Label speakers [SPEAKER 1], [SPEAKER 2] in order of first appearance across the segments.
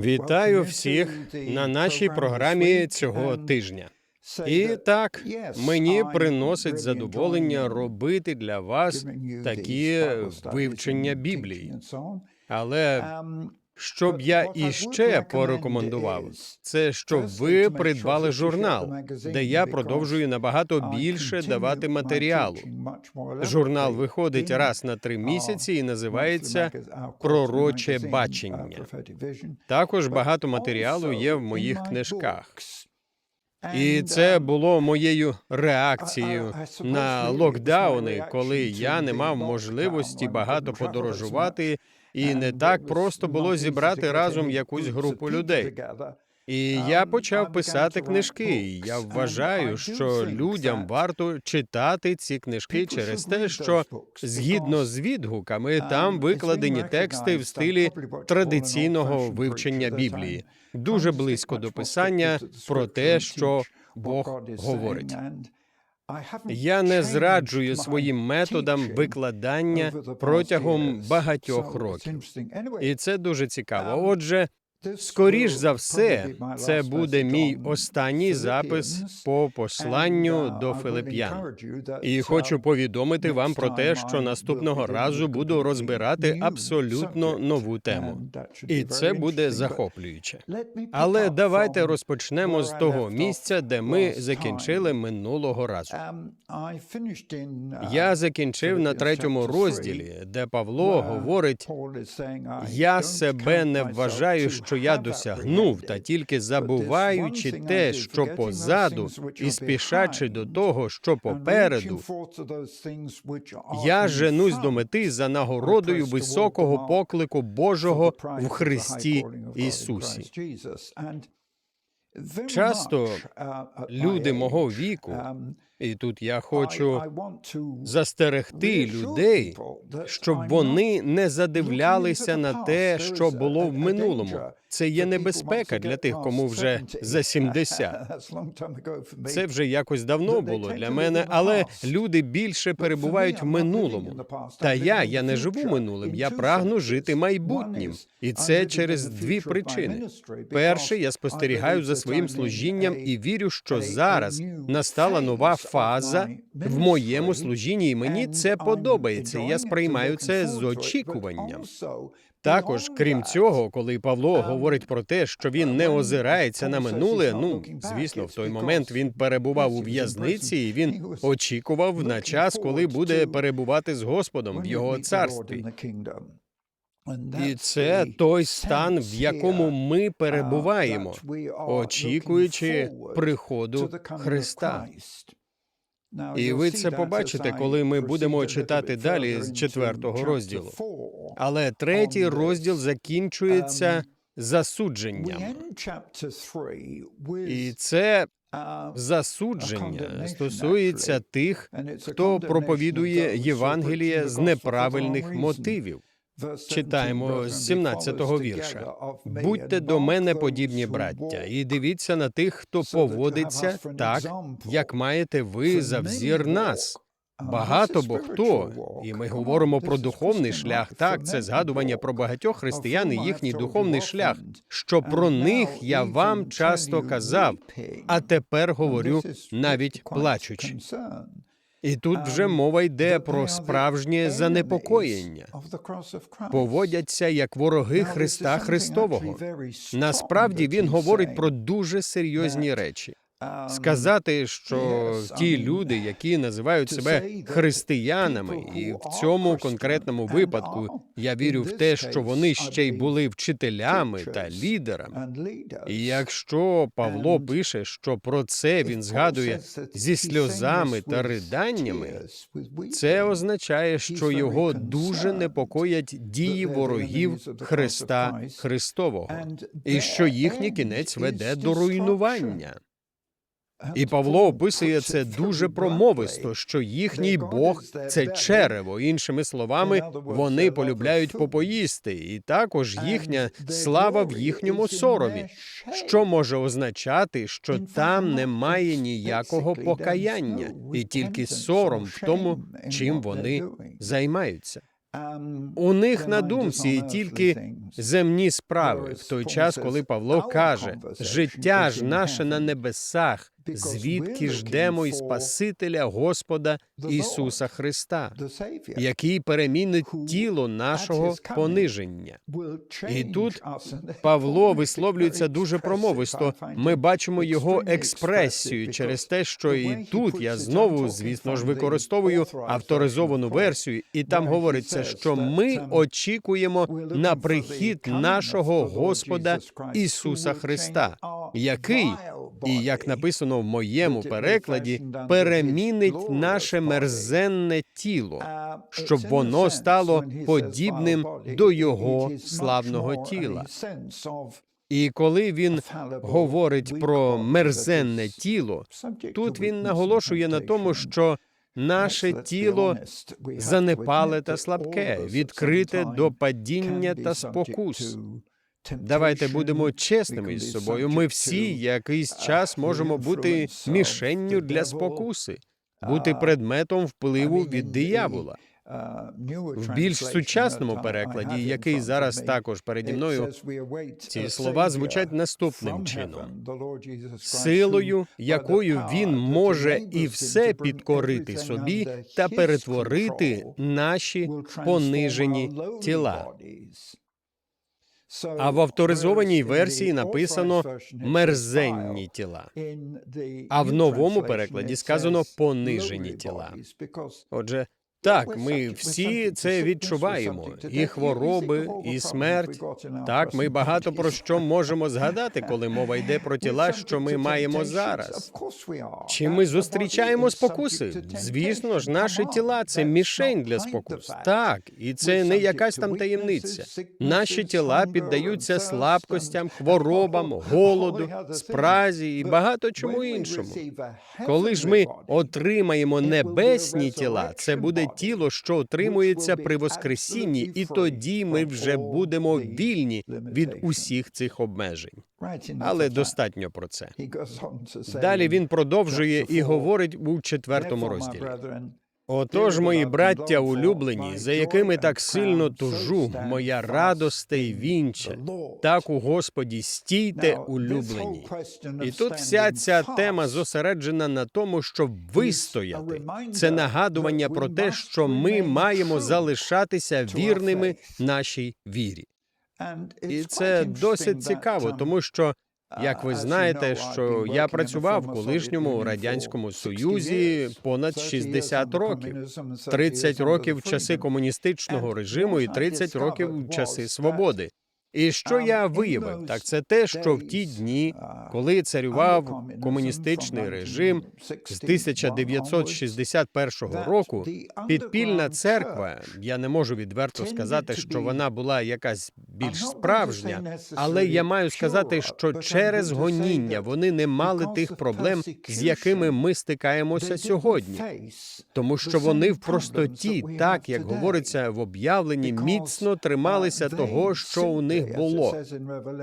[SPEAKER 1] Вітаю всіх на нашій програмі цього тижня. І так, мені приносить задоволення робити для вас такі вивчення Біблії. Але що б я іще порекомендував, це щоб ви придбали журнал, де я продовжую набагато більше давати матеріалу. Журнал виходить раз на три місяці і називається Пророче бачення. Також багато матеріалу є в моїх книжках. І це було моєю реакцією на локдауни, коли я не мав можливості багато подорожувати, і не так просто було зібрати разом якусь групу людей. І я почав писати книжки. і Я вважаю, що людям варто читати ці книжки через те, що згідно з відгуками там викладені тексти в стилі традиційного вивчення Біблії, дуже близько до писання про те, що Бог говорить. Я не зраджую своїм методам викладання протягом багатьох років. І це дуже цікаво. Отже, скоріш за все, це буде мій останній запис по посланню до Филип'ян. І хочу повідомити вам про те, що наступного разу буду розбирати абсолютно нову тему. І це буде захоплююче. Але давайте розпочнемо з того місця, де ми закінчили минулого разу. Я закінчив на третьому розділі, де Павло говорить: я себе не вважаю, що я досягнув, та тільки забуваючи те, що позаду, і спішачи до того, що попереду, я женусь до мети за нагородою високого поклику Божого в Христі Ісусі. Часто люди мого віку, і тут я хочу застерегти людей, щоб вони не задивлялися на те, що було в минулому. Це є небезпека для тих, кому вже за 70. Це вже якось давно було для мене, але люди більше перебувають в минулому. Та я, я не живу минулим, я прагну жити майбутнім, і це через дві причини. Перше, я спостерігаю за своїм служінням і вірю, що зараз настала нова фаза в моєму служінні, і мені це подобається. Я сприймаю це з очікуванням. Також, крім цього, коли Павло говорить про те, що він не озирається на минуле, ну звісно, в той момент він перебував у в'язниці, і він очікував на час, коли буде перебувати з Господом в його царстві. І це той стан, в якому ми перебуваємо, очікуючи приходу Христа. І ви це побачите, коли ми будемо читати далі з четвертого розділу. Але третій розділ закінчується засудженням. І це засудження стосується тих, хто проповідує Євангеліє з неправильних мотивів. Читаємо з 17-го вірша. Будьте до мене подібні, браття, і дивіться на тих, хто поводиться так, як маєте ви за взір нас. Багато бо хто, і ми говоримо про духовний шлях. Так, це згадування про багатьох християн і їхній духовний шлях. Що про них я вам часто казав, а тепер говорю навіть плачучи. І тут вже мова йде про справжнє занепокоєння. Поводяться як вороги Христа Христового. Насправді він говорить про дуже серйозні речі. Сказати, що ті люди, які називають себе християнами, і в цьому конкретному випадку я вірю в те, що вони ще й були вчителями та лідерами. І якщо Павло пише, що про це він згадує зі сльозами та риданнями, це означає, що його дуже непокоять дії ворогів Христа Христового, і що їхній кінець веде до руйнування. І Павло описує це дуже промовисто, що їхній Бог це черево. Іншими словами, вони полюбляють попоїсти, і також їхня слава в їхньому соромі, що може означати, що там немає ніякого покаяння, і тільки сором в тому, чим вони займаються. У них на думці тільки земні справи, в той час, коли Павло каже, життя ж наше на небесах, звідки ждемо й Спасителя Господа Ісуса Христа, який перемінить тіло нашого пониження. І тут Павло висловлюється дуже промовисто. Ми бачимо його експресію через те, що і тут я знову, звісно ж, використовую авторизовану версію, і там говориться, що ми очікуємо на прихід нашого Господа Ісуса Христа, який, і як написано в моєму перекладі, перемінить наше мерзенне тіло, щоб воно стало подібним до його славного тіла. І коли він говорить про мерзенне тіло, тут він наголошує на тому, що наше тіло занепале та слабке, відкрите до падіння та спокус. Давайте будемо чесними із собою. Ми всі якийсь час можемо бути мішенню для спокуси, бути предметом впливу від диявола. В більш сучасному перекладі, який зараз також переді мною, ці слова звучать наступним чином: силою, якою він може і все підкорити собі та перетворити наші понижені тіла. А в авторизованій версії написано мерзенні тіла. А в новому перекладі сказано понижені тіла. Отже, так, ми всі це відчуваємо, і хвороби, і смерть. Так, ми багато про що можемо згадати, коли мова йде про тіла, що ми маємо зараз. Чи ми зустрічаємо спокуси? Звісно ж, наші тіла це мішень для спокус. Так, і це не якась там таємниця. Наші тіла піддаються слабкостям, хворобам, голоду, спразі і багато чому іншому. Коли ж ми отримаємо небесні тіла, це буде тіло, що отримується при Воскресінні, і тоді ми вже будемо вільні від усіх цих обмежень. Але достатньо про це. Далі він продовжує і говорить у четвертому розділі. Отож, мої браття улюблені, за якими так сильно тужу, моя радосте й вінче, так у Господі стійте улюблені. І тут вся ця тема зосереджена на тому, щоб вистояти. Це нагадування про те, що ми маємо залишатися вірними нашій вірі. І це досить цікаво, тому що як ви знаєте, що я працював в колишньому радянському союзі понад 60 років, 30 років в часи комуністичного режиму і 30 років в часи свободи. І що я виявив, так це те, що в ті дні, коли царював комуністичний режим з 1961 року, підпільна церква, я не можу відверто сказати, що вона була якась більш справжня, але я маю сказати, що через гоніння вони не мали тих проблем, з якими ми стикаємося сьогодні, тому що вони в простоті, так як говориться в об'явленні, міцно трималися того, що у них було.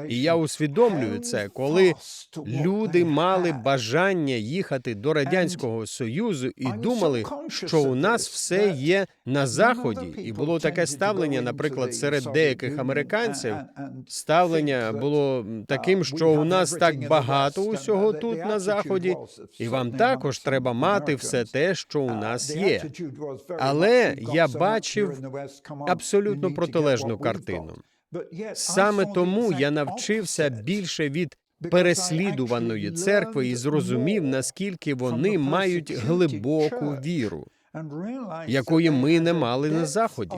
[SPEAKER 1] І я усвідомлюю це, коли люди мали бажання їхати до радянського союзу і думали, що у нас все є на заході, і було таке ставлення, наприклад, серед деяких американців. Ставлення було таким, що у нас так багато усього тут на заході, і вам також треба мати все те, що у нас є. Але я бачив абсолютно протилежну картину. Саме тому я навчився більше від переслідуваної церкви і зрозумів, наскільки вони мають глибоку віру, якої ми не мали на заході.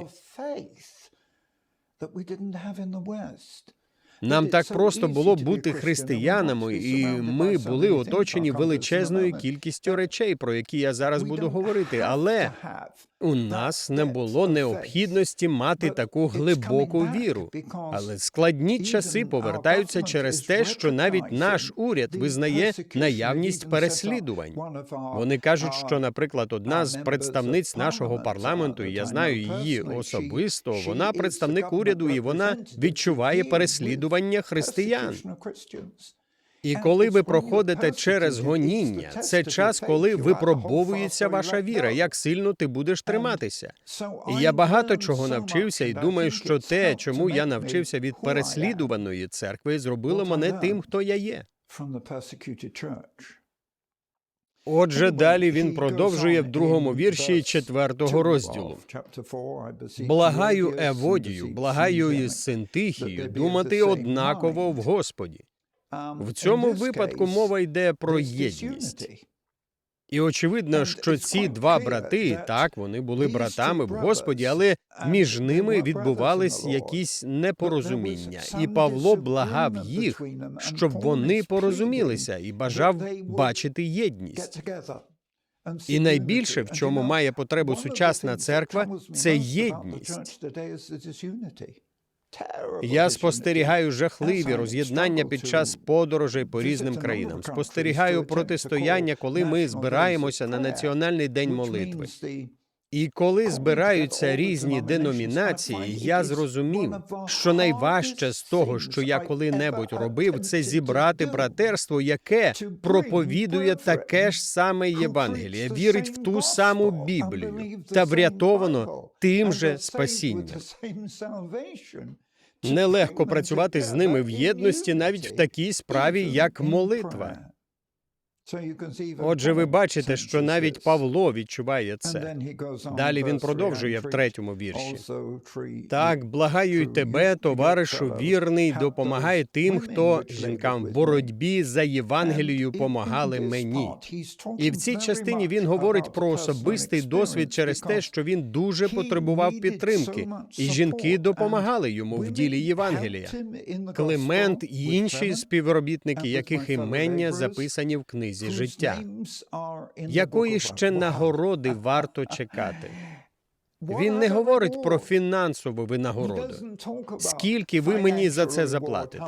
[SPEAKER 1] Нам так просто було бути християнами, і ми були оточені величезною кількістю речей, про які я зараз буду говорити. Але у нас не було необхідності мати таку глибоку віру. Але складні часи повертаються через те, що навіть наш уряд визнає наявність переслідувань. Вони кажуть, що, наприклад, одна з представниць нашого парламенту, і я знаю її особисто. Вона представник уряду, і вона відчуває переслідування християн. І коли ви проходите через гоніння, це час, коли випробовується ваша віра, як сильно ти будеш триматися. І я багато чого навчився, і думаю, що те, чому я навчився від переслідуваної церкви, зробило мене тим, хто я є. Отже, далі він продовжує в другому вірші четвертого розділу. Благаю Еводію, благаю і Синтихію думати однаково в Господі. В цьому випадку мова йде про єдність. І очевидно, що ці два брати, так, вони були братами в Господі, але між ними відбувались якісь непорозуміння, і Павло благав їх, щоб вони порозумілися і бажав бачити єдність. І найбільше, в чому має потребу сучасна церква, це єдність. Я спостерігаю жахливі роз'єднання під час подорожей по різним країнам. Спостерігаю протистояння, коли ми збираємося на національний день молитви. І коли збираються різні деномінації, я зрозумів, що найважче з того, що я коли-небудь робив, це зібрати братерство, яке проповідує таке ж саме Євангеліє, вірить в ту саму Біблію та врятовано тим же спасінням. Нелегко працювати з ними в єдності навіть в такій справі, як молитва. Отже, ви бачите, що навіть Павло відчуває це. Далі він продовжує в третьому вірші. Так, благаю й тебе, товаришу вірний, допомагай тим, хто жінкам в боротьбі за Євангелію помагали мені. І в цій частині він говорить про особистий досвід через те, що він дуже потребував підтримки, і жінки допомагали йому в ділі Євангелія. Климент і інші співробітники, яких імення записані в книзі життя. Якої ще нагороди варто чекати? Він не говорить про фінансову винагороду. Скільки ви мені за це заплатите?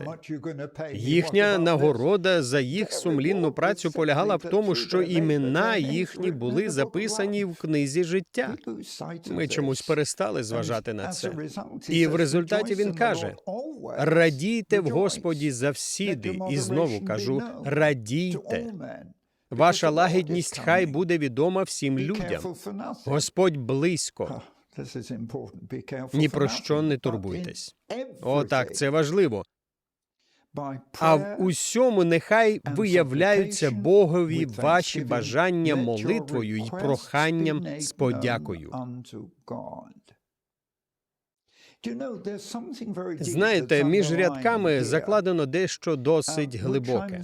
[SPEAKER 1] Їхня нагорода за їх сумлінну працю полягала в тому, що імена їхні були записані в книзі життя. Ми чомусь перестали зважати на це. І в результаті він каже: радійте в Господі завсіди, і знову кажу: радійте. Ваша лагідність хай буде відома всім людям. Господь близько. Ні про що не турбуйтесь. О, так, це важливо. А в усьому нехай виявляються Богові ваші бажання молитвою й проханням з подякою. Знаєте, між рядками закладено дещо досить глибоке.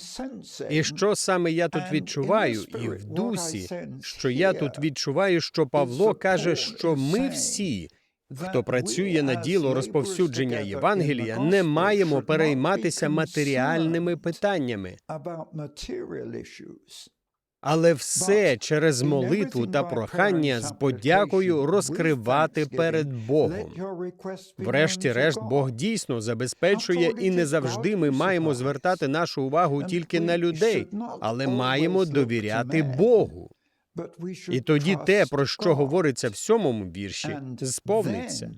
[SPEAKER 1] І що саме я тут відчуваю, і в дусі, що я тут відчуваю, що Павло каже, що ми всі, хто працює на діло розповсюдження Євангелія, не маємо перейматися матеріальними питаннями. Але все через молитву та прохання з подякою розкривати перед Богом. Врешті-решт, Бог дійсно забезпечує, і не завжди ми маємо звертати нашу увагу тільки на людей, але маємо довіряти Богу. І тоді те, про що говориться в сьомому вірші, сповниться.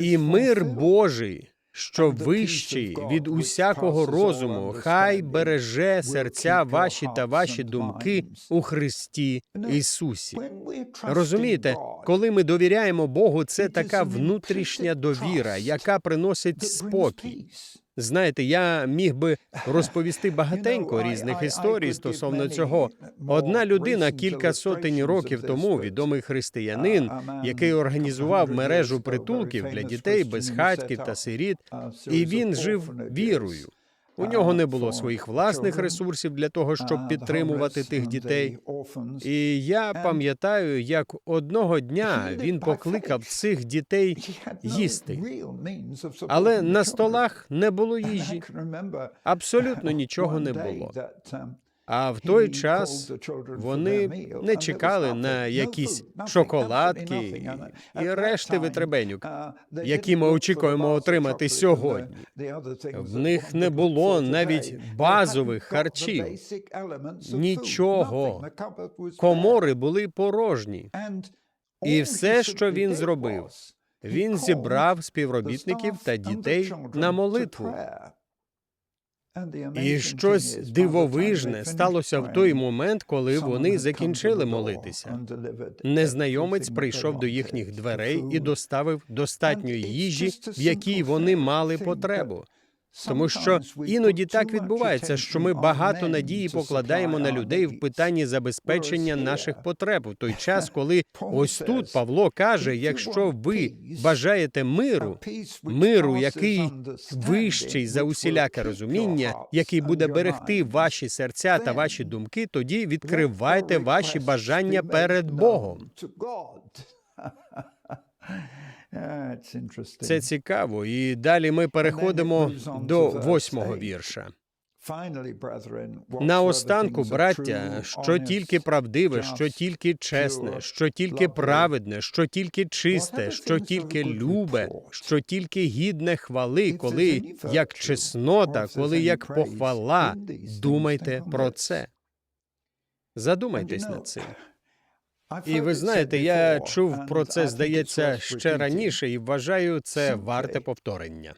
[SPEAKER 1] І мир Божий, що вищий від усякого розуму, хай береже серця ваші та ваші думки у Христі Ісусі. Розумієте, коли ми довіряємо Богу, це така внутрішня довіра, яка приносить спокій. Знаєте, я міг би розповісти багатенько різних історій стосовно цього. Одна людина кілька сотень років тому, відомий християнин, який організував мережу притулків для дітей, безхатьків та сиріт, і він жив вірою. У нього не було своїх власних ресурсів для того, щоб підтримувати тих дітей. І я пам'ятаю, як одного дня він покликав цих дітей їсти. Але на столах не було їжі. Абсолютно нічого не було. А в той час вони не чекали на якісь шоколадки і решти витребенюк, які ми очікуємо отримати сьогодні. В них не було навіть базових харчів. Нічого. Комори були порожні. І все, що він зробив, він зібрав співробітників та дітей на молитву. І щось дивовижне сталося в той момент, коли вони закінчили молитися. Незнайомець прийшов до їхніх дверей і доставив достатньої їжі, в якій вони мали потребу. Тому що іноді так відбувається, що ми багато надії покладаємо на людей в питанні забезпечення наших потреб. У той час, коли ось тут Павло каже: якщо ви бажаєте миру, миру, який вищий за усіляке розуміння, який буде берегти ваші серця та ваші думки, тоді відкривайте ваші бажання перед Богом. Це цікаво, і далі ми переходимо до восьмого вірша. Наостанку, браття, що тільки правдиве, що тільки чесне, що тільки праведне, що тільки чисте, що тільки любе, що тільки гідне хвали, коли як чеснота, коли як похвала, думайте про це. Задумайтесь над цим. І ви знаєте, я чув про це, здається, ще раніше, і вважаю це варте повторення.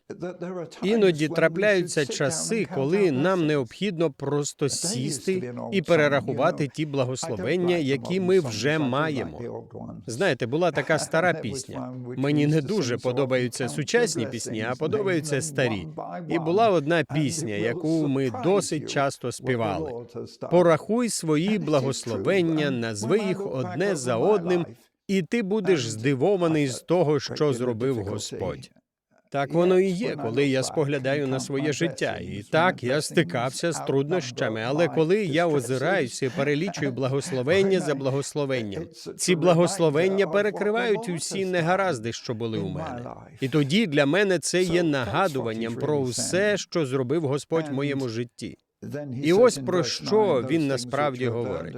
[SPEAKER 1] Іноді трапляються часи, коли нам необхідно просто сісти і перерахувати ті благословення, які ми вже маємо. Знаєте, була така стара пісня. Мені не дуже подобаються сучасні пісні, а подобаються старі. І була одна пісня, яку ми досить часто співали. Порахуй свої благословення, назви їх одне за одним, і ти будеш здивований з того, що зробив Господь. Так воно і є, коли я споглядаю на своє життя. І так я стикався з труднощами. Але коли я озираюся і перелічую благословення за благословенням, ці благословення перекривають усі негаразди, що були у мене. І тоді для мене це є нагадуванням про все, що зробив Господь в моєму житті. І ось про що він насправді говорить.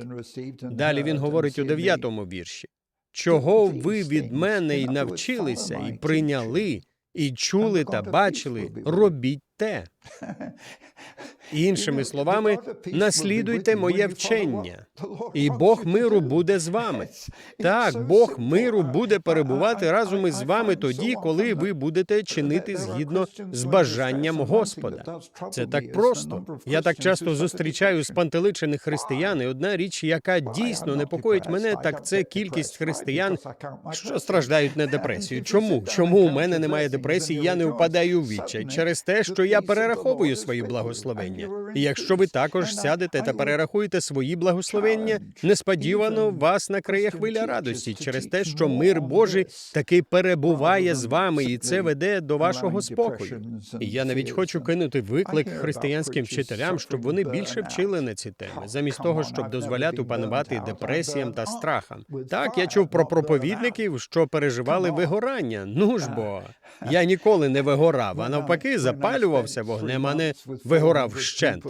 [SPEAKER 1] Далі він говорить у дев'ятому вірші: чого ви від мене й навчилися, і прийняли, і чули та бачили, робіть те. Іншими словами, наслідуйте моє вчення, і Бог миру буде з вами. Так, Бог миру буде перебувати разом із вами тоді, коли ви будете чинити згідно з бажанням Господа. Це так просто. Я так часто зустрічаю спантеличених християн. і Одна річ, яка дійсно непокоїть мене, так це кількість християн, що страждають на депресію. Чому? Чому у мене немає депресії? Я не впадаю в відчай через те, що я перераховую свої благословення. І якщо ви також сядете та перерахуєте свої благословення, несподівано вас накриє хвиля радості через те, що мир Божий таки перебуває з вами, і це веде до вашого спокою. І я навіть хочу кинути виклик християнським вчителям, щоб вони більше вчили на ці теми, замість того, щоб дозволяти панувати депресіям та страхам. Так я чув про проповідників, що переживали вигорання. Ну ж бо я ніколи не вигорав, а навпаки, запалювався вогнем, а не вигорав вщент.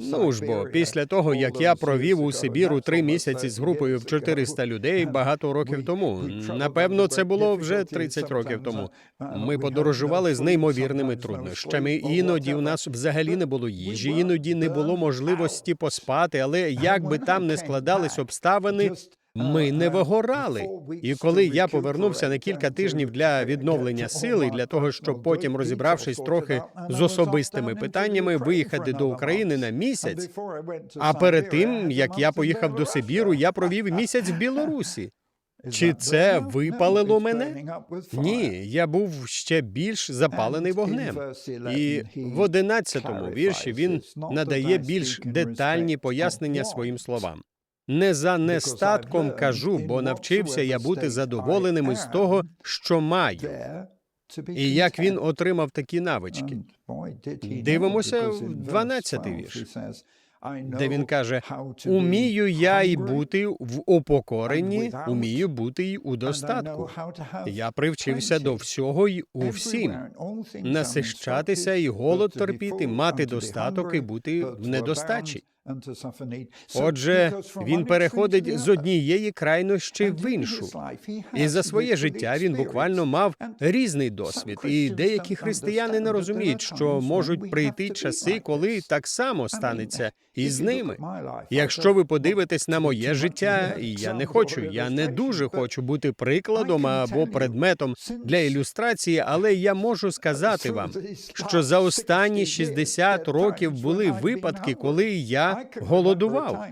[SPEAKER 1] Ну ж бо після того, як я провів у Сибіру три місяці з групою в 400 людей багато років тому. Напевно, це було вже 30 років тому. Ми подорожували з неймовірними труднощами. Іноді у нас взагалі не було їжі, іноді не було можливості поспати, але як би там не складались обставини. Ми не вигорали. І коли я повернувся на кілька тижнів для відновлення сили, для того, щоб потім, розібравшись трохи з особистими питаннями, виїхати до України на місяць. А перед тим як я поїхав до Сибіру, я провів місяць в Білорусі. Чи це випалило мене? Ні, я був ще більш запалений вогнем. І в одинадцятому вірші він надає більш детальні пояснення своїм словам. Не за нестатком кажу, бо навчився я бути задоволеним із того, що маю. І як він отримав такі навички? Дивимося в 12-й вірш, де він каже: Умію я й бути в упокоренні, умію бути й у достатку. Я привчився до всього й у всім, насищатися і голод терпіти, мати достаток і бути в недостачі. Отже, він переходить з однієї крайнощі в іншу. І за своє життя він буквально мав різний досвід. І деякі християни не розуміють, що можуть прийти часи, коли так само станеться і з ними. Якщо ви подивитесь на моє життя, і я не хочу, я не дуже хочу бути прикладом або предметом для ілюстрації, але я можу сказати вам, що за останні 60 років були випадки, коли я голодував.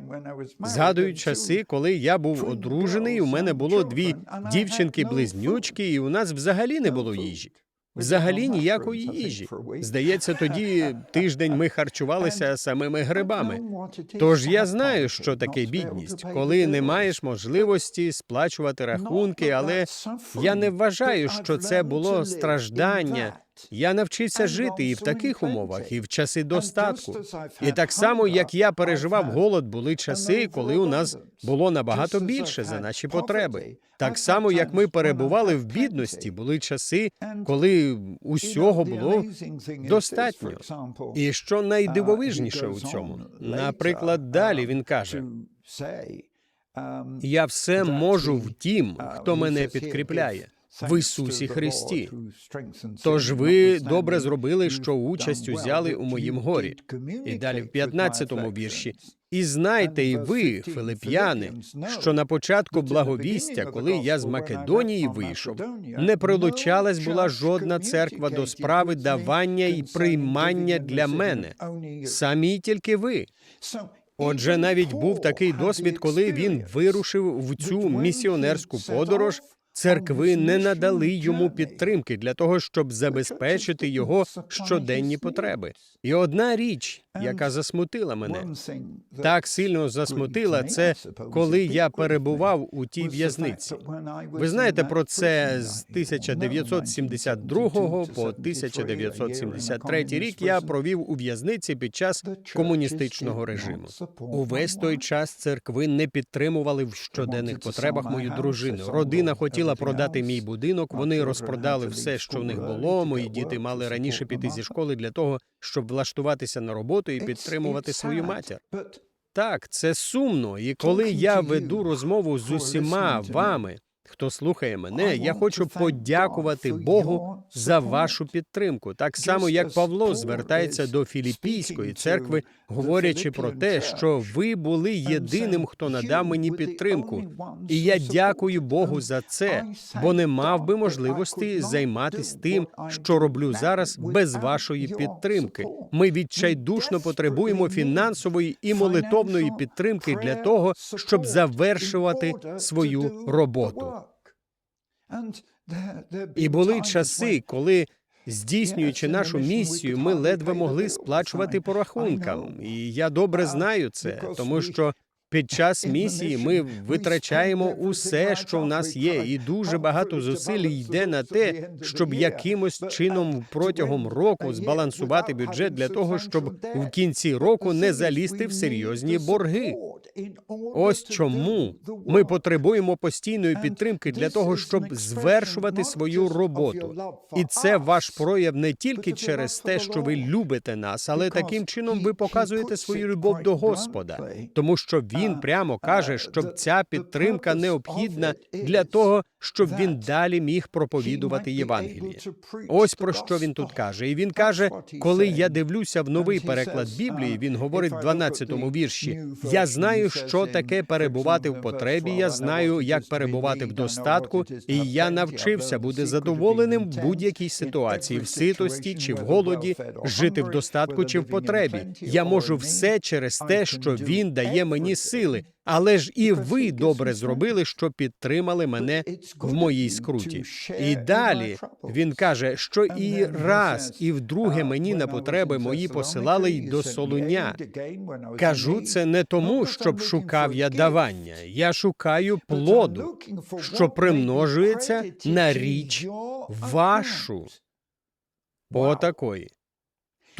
[SPEAKER 1] Згадую часи, коли я був одружений. У мене було дві дівчинки-близнючки, і у нас взагалі не було їжі. Взагалі ніякої їжі. Здається, тоді тиждень ми харчувалися самими грибами. Тож я знаю, що таке бідність, коли не маєш можливості сплачувати рахунки, але я не вважаю, що це було страждання. Я навчився жити і в таких умовах, і в часи достатку. І так само, як я переживав голод, були часи, коли у нас було набагато більше за наші потреби. Так само, як ми перебували в бідності, були часи, коли усього було достатньо. І що найдивовижніше у цьому, наприклад, далі він каже: я все можу в тім, хто мене підкріпляє. В Ісусі Христі. Тож ви добре зробили, що участь узяли у моїм горі. І далі в 15-му вірші. І знайте і ви, филип'яни, що на початку благовістя, коли я з Македонії вийшов, не прилучалась була жодна церква до справи давання і приймання для мене. Самі тільки ви. Отже, навіть був такий досвід, коли він вирушив в цю місіонерську подорож. Церкви не надали йому підтримки для того, щоб забезпечити його щоденні потреби. І одна річ, яка засмутила мене, так сильно засмутила, це коли я перебував у тій в'язниці. Ви знаєте про це з 1972 по 1973 рік. Я провів у в'язниці під час комуністичного режиму. Увесь той час церкви не підтримували в щоденних потребах мою дружину. Родина хотіла продати мій будинок. Вони розпродали все, що в них було. Мої діти мали раніше піти зі школи для того, щоб влаштуватися на роботу і підтримувати свою матір. Так, це сумно. І коли я веду розмову з усіма вами, хто слухає мене, я хочу подякувати Богу за вашу підтримку. Так само, як Павло звертається до Філіппійської церкви, говорячи про те, що ви були єдиним, хто надав мені підтримку. І я дякую Богу за це, бо не мав би можливості займатися тим, що роблю зараз, без вашої підтримки. Ми відчайдушно потребуємо фінансової і молитовної підтримки для того, щоб завершувати свою роботу. І були часи, коли, здійснюючи нашу місію, ми ледве могли сплачувати по рахункам. І я добре знаю це, тому що під час місії ми витрачаємо усе, що в нас є, і дуже багато зусиль йде на те, щоб якимось чином протягом року збалансувати бюджет для того, щоб в кінці року не залізти в серйозні борги. Ось чому ми потребуємо постійної підтримки для того, щоб звершувати свою роботу. І це ваш прояв не тільки через те, що ви любите нас, але таким чином ви показуєте свою любов до Господа, тому що він прямо каже, що ця підтримка необхідна для того, щоб він далі міг проповідувати Євангеліє. Ось про що він тут каже. І він каже, коли я дивлюся в новий переклад Біблії, він говорить в 12-му вірші: я знаю, що таке перебувати в потребі. Я знаю, як перебувати в достатку, і я навчився бути задоволеним в будь-якій ситуації, в ситості чи в голоді, жити в достатку чи в потребі. Я можу все через те, що він дає мені сили. Але ж і ви добре зробили, що підтримали мене в моїй скруті. І далі він каже, що і раз, і вдруге мені на потреби мої посилали й до солуня. Кажу це не тому, щоб шукав я давання. Я шукаю плоду, що примножується на річ вашу. Отакої.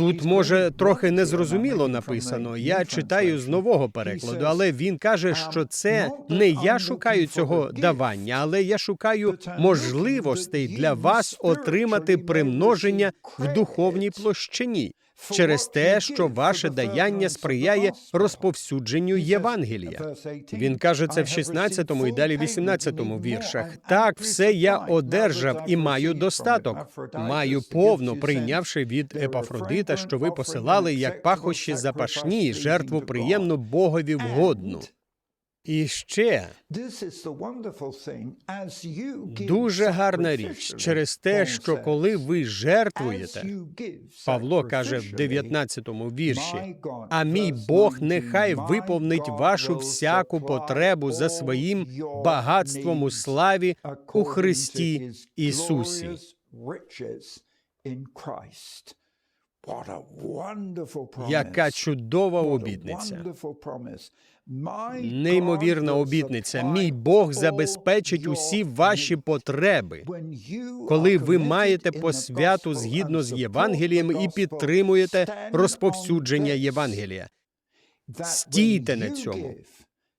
[SPEAKER 1] Тут може трохи незрозуміло написано. Я читаю з нового перекладу, але він каже, що це не я шукаю цього давання, але я шукаю можливостей для вас отримати примноження в духовній площині. Через те, що ваше даяння сприяє розповсюдженню Євангелія. Він каже це в 16 і далі 18 віршах. Так, все я одержав і маю достаток. Маю повно, прийнявши від Епафродита, що ви посилали як пахощі запашні, жертву приємну Богові вгодну. І ще дуже гарна річ через те, що коли ви жертвуєте, Павло каже в 19-му вірші, а мій Бог нехай виповнить вашу всяку потребу за своїм багатством у славі у Христі Ісусі. Яка чудова обітниця. Неймовірна обітниця. Мій Бог забезпечить усі ваші потреби, коли ви маєте посвяту згідно з Євангелієм і підтримуєте розповсюдження Євангелія. Стійте на цьому.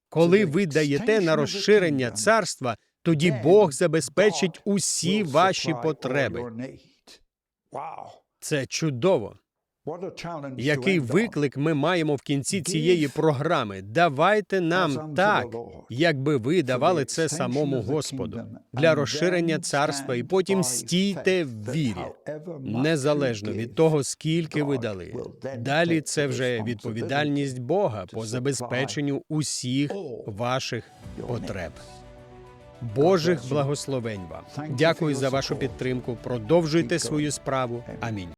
[SPEAKER 1] Коли ви даєте на розширення царства, тоді Бог забезпечить усі ваші потреби. Це чудово. Який виклик ми маємо в кінці цієї програми? Давайте нам так, якби ви давали це самому Господу для розширення царства, і потім стійте в вірі, незалежно від того, скільки ви дали. Далі це вже відповідальність Бога по забезпеченню усіх ваших потреб. Божих благословень вам. Дякую за вашу підтримку. Продовжуйте свою справу. Амінь.